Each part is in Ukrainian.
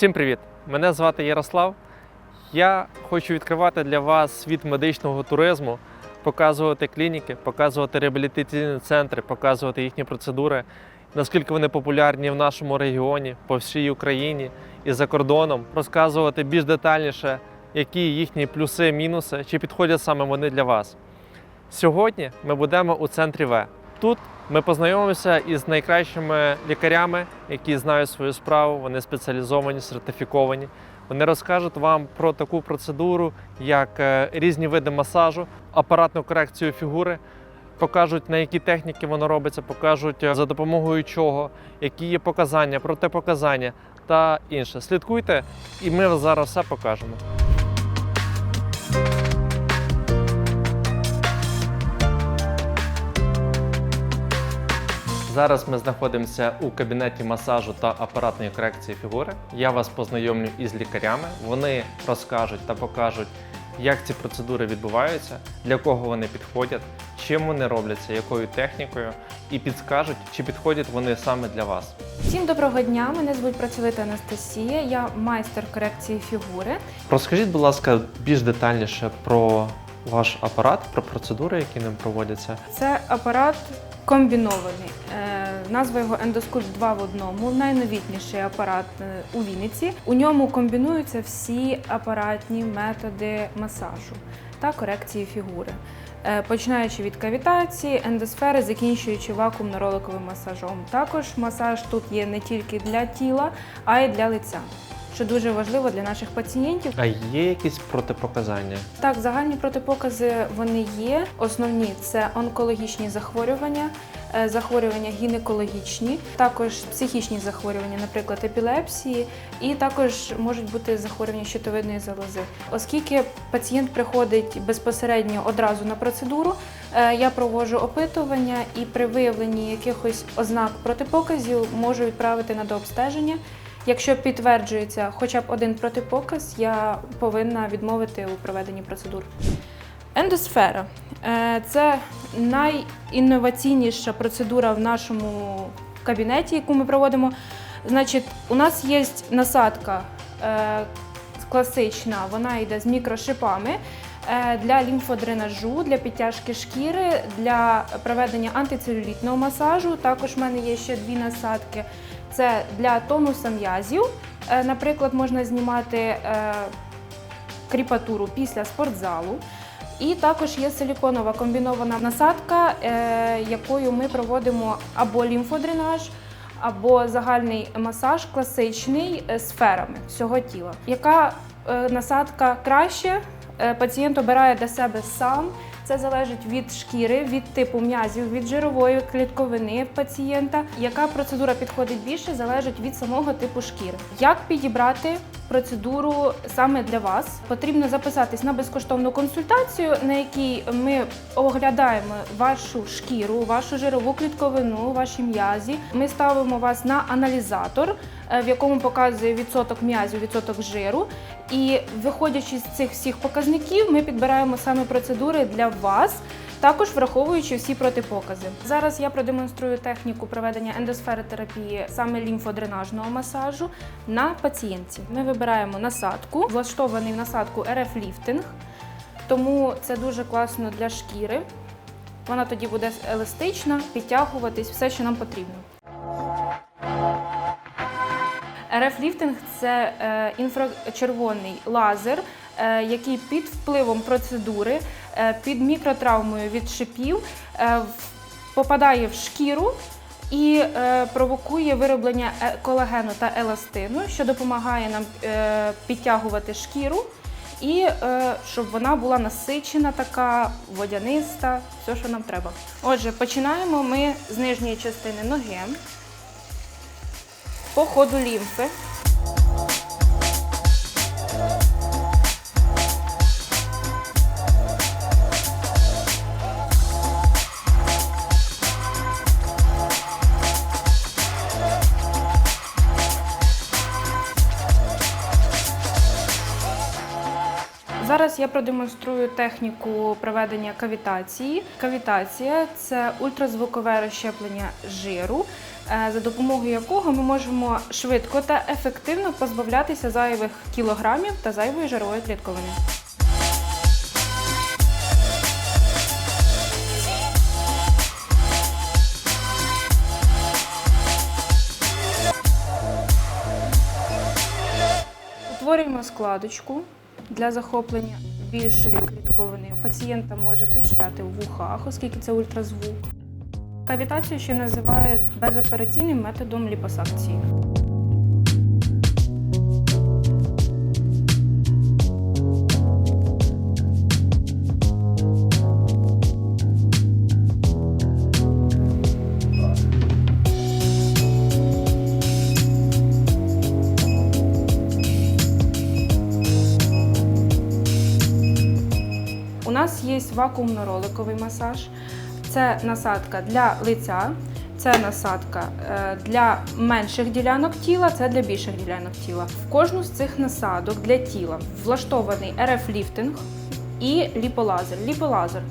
Всім привіт! Мене звати Ярослав. Я хочу відкривати для вас світ медичного туризму, показувати клініки, показувати реабілітаційні центри, показувати їхні процедури, наскільки вони популярні в нашому регіоні, по всій Україні і за кордоном, розказувати більш детальніше, які їхні плюси, мінуси, чи підходять саме вони для вас. Сьогодні ми будемо у центрі В. Тут ми познайомимося із найкращими лікарями, які знають свою справу, вони спеціалізовані, сертифіковані. Вони розкажуть вам про таку процедуру, як е, різні види масажу, апаратну корекцію фігури, покажуть на які техніки воно робиться, покажуть е, за допомогою чого, які є показання, протипоказання та інше. Слідкуйте, і ми зараз все покажемо. Зараз ми знаходимося у кабінеті масажу та апаратної корекції фігури. Я вас познайомлю із лікарями. Вони розкажуть та покажуть, як ці процедури відбуваються, для кого вони підходять, чим вони робляться, якою технікою, і підскажуть, чи підходять вони саме для вас. Всім доброго дня. Мене звуть працьовита Анастасія. Я майстер корекції фігури. Розкажіть, будь ласка, більш детальніше про ваш апарат, про процедури, які ним проводяться. Це апарат комбінований. Е, Назва його ендоскульп 2 в одному. Найновітніший апарат е, у Вінниці. У ньому комбінуються всі апаратні методи масажу та корекції фігури. Е, Починаючи від кавітації, ендосфери, закінчуючи вакуумно-роликовим масажом. Також масаж тут є не тільки для тіла, а й для лиця, що дуже важливо для наших пацієнтів. А є якісь протипоказання? Так, загальні протипокази вони є. Основні це онкологічні захворювання, е, захворювання гінекологічні, також психічні захворювання, наприклад, епілепсії, і також можуть бути захворювання щитовидної залози. Оскільки пацієнт приходить безпосередньо одразу на процедуру, е, я проводжу опитування і при виявленні якихось ознак протипоказів можу відправити на дообстеження. Якщо підтверджується хоча б один протипоказ, я повинна відмовити у проведенні процедур. Ендосфера Е, це найінноваційніша процедура в нашому кабінеті, яку ми проводимо. Значить, у нас є насадка е, класична, вона йде з мікрошипами. Е, Для лімфодренажу, для підтяжки шкіри, для проведення антицелюлітного масажу. Також в мене є ще дві насадки. Це для тонуса м'язів. Е, Наприклад, можна знімати е, кріпатуру після спортзалу. І також є силіконова комбінована насадка, якою ми проводимо або лімфодренаж, або загальний масаж класичний сферами всього тіла. Яка насадка краще? Е, Пацієнт обирає для себе сам. Це залежить від шкіри, від типу м'язів, від жирової клітковини пацієнта. Яка процедура підходить більше, залежить від самого типу шкіри. Як підібрати процедуру саме для вас? Потрібно записатись на безкоштовну консультацію, на якій ми оглядаємо вашу шкіру, вашу жирову клітковину, ваші м'язі. Ми ставимо вас на аналізатор, в якому показує відсоток м'язів, відсоток жиру. І виходячи з цих всіх показників, ми підбираємо саме процедури для вас. Також враховуючи всі протипокази. Зараз я продемонструю техніку проведення ендосферотерапії, саме лімфодренажного масажу на пацієнтці. Ми вибираємо насадку, влаштований в насадку РФ ліфтинг, тому це дуже класно для шкіри. Вона тоді буде еластична, підтягуватись, все, що нам потрібно. РФ-ліфтинг це е, інфрачервоний лазер, е, який під впливом процедури, е, під мікротравмою від шипів е, попадає в шкіру і е, провокує вироблення е, колагену та еластину, що допомагає нам е, підтягувати шкіру. І е, щоб вона була насичена, така водяниста, все, що нам треба. Отже, починаємо ми з нижньої частини ноги по ходу лімфи. Зараз я продемонструю техніку проведення кавітації. Кавітація це ультразвукове розщеплення жиру за допомогою якого ми можемо швидко та ефективно позбавлятися зайвих кілограмів та зайвої жирової клітковини. Утворюємо складочку для захоплення більшої клітковини. Пацієнта може пищати в вухах, оскільки це ультразвук. Кавітацію ще називають безопераційним методом ліпосакції. У нас є вакуумно-роликовий масаж. Це насадка для лиця, це насадка е, для менших ділянок тіла, це для більших ділянок тіла. В кожну з цих насадок для тіла влаштований РФ-ліфтинг і ліполазер. Ліполазер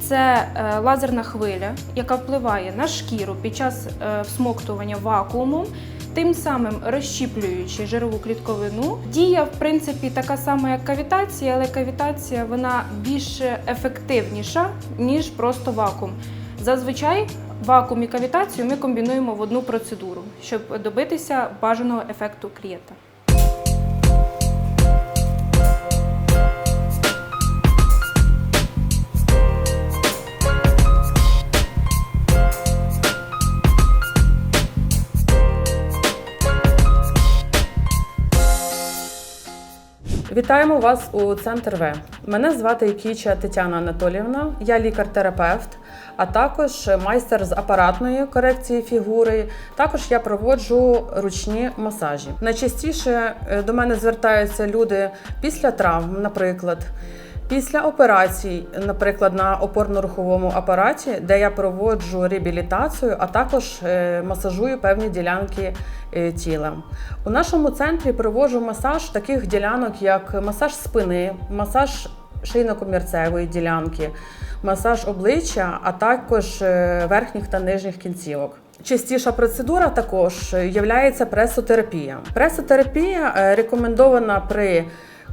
це е, лазерна хвиля, яка впливає на шкіру під час е, всмоктування вакуумом, тим самим розщіплюючи жирову клітковину. Дія, в принципі, така сама, як кавітація, але кавітація вона більш ефективніша, ніж просто вакуум. Зазвичай вакуум і кавітацію ми комбінуємо в одну процедуру, щоб добитися бажаного ефекту клієнта. Вітаємо вас у центр В. Мене звати Кіча Тетяна Анатоліївна, я лікар-терапевт, а також майстер з апаратної корекції фігури. Також я проводжу ручні масажі. Найчастіше е, до мене звертаються люди після травм, наприклад. Після операцій, наприклад, на опорно-руховому апараті, де я проводжу реабілітацію, а також е, масажую певні ділянки е, тіла. У нашому центрі проводжу масаж таких ділянок, як масаж спини, масаж шийно-комірцевої ділянки, масаж обличчя, а також е, верхніх та нижніх кінцівок. Частіша процедура також є пресотерапія. Пресотерапія рекомендована при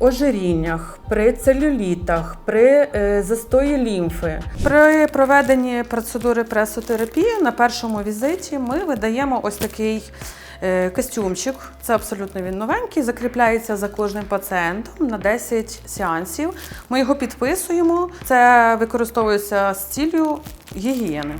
ожиріннях, при целюлітах, при е, застої лімфи. При проведенні процедури пресотерапії на першому візиті ми видаємо ось такий е, костюмчик. Це абсолютно він новенький, закріпляється за кожним пацієнтом на 10 сеансів. Ми його підписуємо. Це використовується з ціллю гігієни.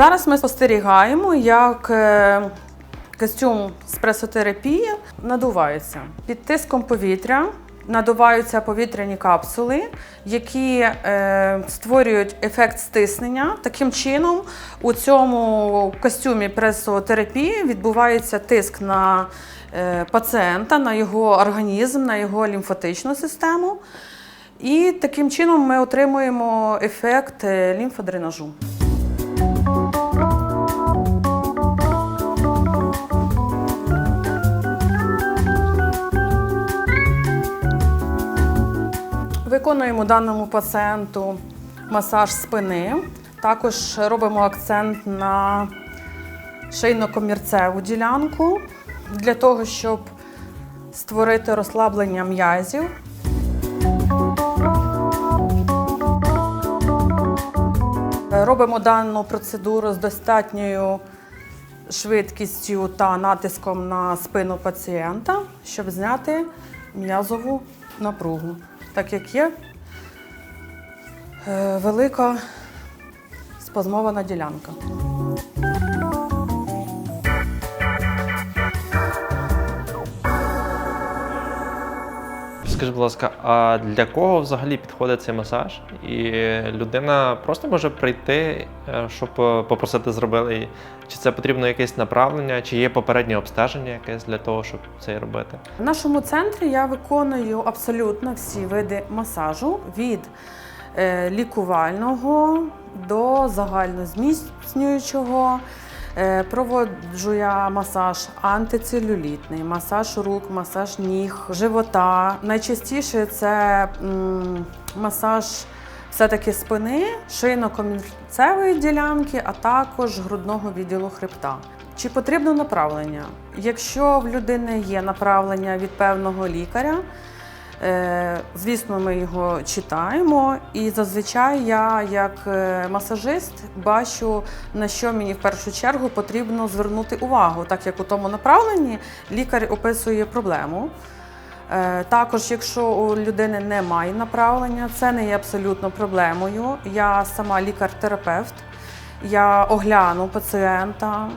Зараз ми спостерігаємо, як е, костюм з пресотерапії надувається. Під тиском повітря надуваються повітряні капсули, які е, створюють ефект стиснення. Таким чином, у цьому костюмі пресотерапії відбувається тиск на е, пацієнта, на його організм, на його лімфатичну систему. І таким чином ми отримуємо ефект е, лімфодренажу. Виконуємо даному пацієнту масаж спини. Також робимо акцент на шийно-комірцеву ділянку для того, щоб створити розслаблення м'язів. Робимо дану процедуру з достатньою швидкістю та натиском на спину пацієнта, щоб зняти м'язову напругу, так як є е, велика спазмована ділянка. Скажи, будь ласка, а для кого взагалі підходить цей масаж? І людина просто може прийти, е, щоб е, попросити зробили? Чи це потрібно якесь направлення, чи є попереднє обстеження якесь для того, щоб це робити? В нашому центрі я виконую абсолютно всі види масажу від е, лікувального до загальнозміцнюючого. Е, Проводжу я масаж антицелюлітний, масаж рук, масаж ніг, живота. Найчастіше це масаж все-таки спини, шийно-комірцевої ділянки, а також грудного відділу хребта. Чи потрібно направлення? Якщо в людини є направлення від певного лікаря, звісно, ми його читаємо, і зазвичай я, як е, масажист, бачу, на що мені в першу чергу потрібно звернути увагу, так як у тому направленні лікар описує проблему. Е, Також, якщо у людини немає направлення, це не є абсолютно проблемою. Я сама лікар-терапевт, я огляну пацієнта.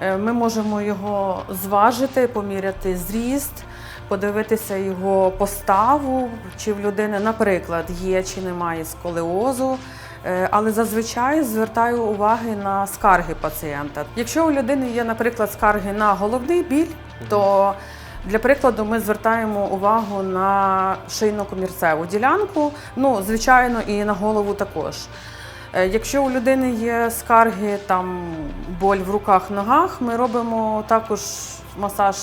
Е, Ми можемо його зважити, поміряти зріст, подивитися його поставу, чи в людини, наприклад, є чи немає сколіозу. Е, Але зазвичай звертаю уваги на скарги пацієнта. Якщо у людини є, наприклад, скарги на головний біль, то для прикладу ми звертаємо увагу на шийно-комірцеву ділянку, ну, звичайно, і на голову також. Е, Якщо у людини є скарги, там боль в руках, ногах, ми робимо також масаж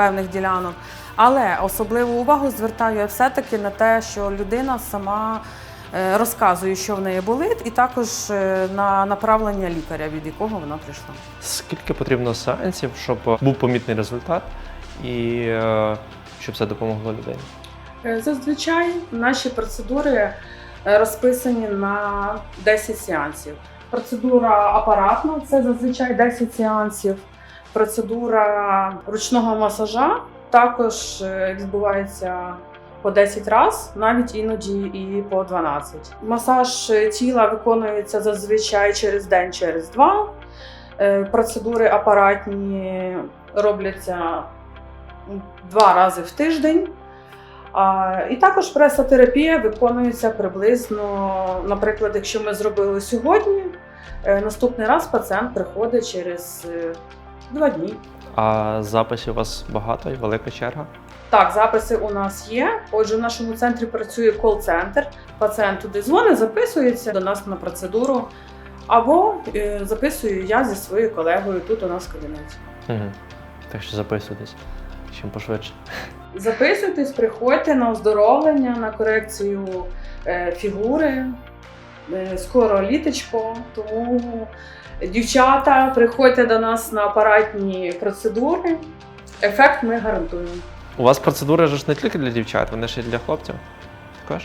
певних ділянок. Але особливу увагу звертаю я все-таки на те, що людина сама е, розказує, що в неї болить, і також е, на направлення лікаря, від якого вона прийшла. Скільки потрібно сеансів, щоб був помітний результат і е, щоб це допомогло людині? Зазвичай наші процедури розписані на 10 сеансів. Процедура апаратна це зазвичай 10 сеансів. Процедура ручного масажа також е, відбувається по 10 разів, навіть іноді і по 12. Масаж е, тіла виконується зазвичай через день, через два. Е, Процедури апаратні робляться два рази в тиждень. І також пресотерапія виконується приблизно, наприклад, якщо ми зробили сьогодні, наступний раз пацієнт приходить через два дні. А записів у вас багато і велика черга? Так, записи у нас є. Отже, в нашому центрі працює кол-центр. Пацієнт туди дзвонить, записується до нас на процедуру. Або е, записую я зі своєю колегою тут у нас в кабінеті. Угу. Так що записуйтесь чим пошвидше. Записуйтесь, приходьте на оздоровлення, на корекцію е, фігури. Е, Скоро літочко, тому дівчата, приходьте до нас на апаратні процедури. Ефект ми гарантуємо. У вас процедури ж не тільки для дівчат, вони ще й для хлопців. Також?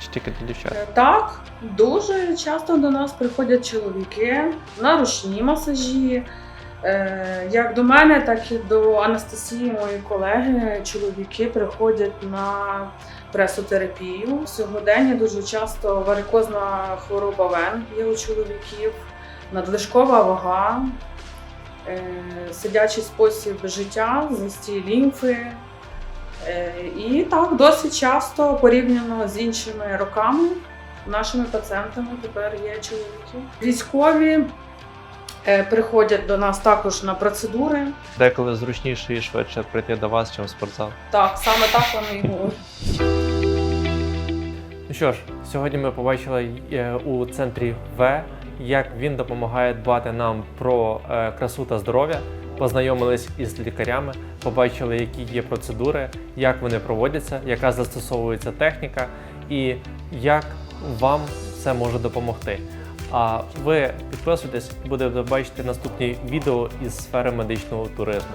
Чи тільки для дівчат? Е, Так, дуже часто до нас приходять чоловіки на ручні масажі. Е, Як до мене, так і до Анастасії, моєї колеги, чоловіки приходять на пресотерапію. Сьогодення дуже часто варикозна хвороба вен є у чоловіків, надлишкова вага, е, сидячий спосіб життя, застій лімфи. Е, І так досить часто порівняно з іншими роками нашими пацієнтами тепер є чоловіки. Військові е, приходять до нас також на процедури. Деколи зручніше і швидше прийти до вас, в спортзал. Так, саме так вони і говорять. Ну що ж, сьогодні ми побачили у центрі В, як він допомагає дбати нам про е, красу та здоров'я. Познайомились із лікарями, побачили, які є процедури, як вони проводяться, яка застосовується техніка і як вам це може допомогти. А ви підписуйтесь, будете бачити наступні відео із сфери медичного туризму.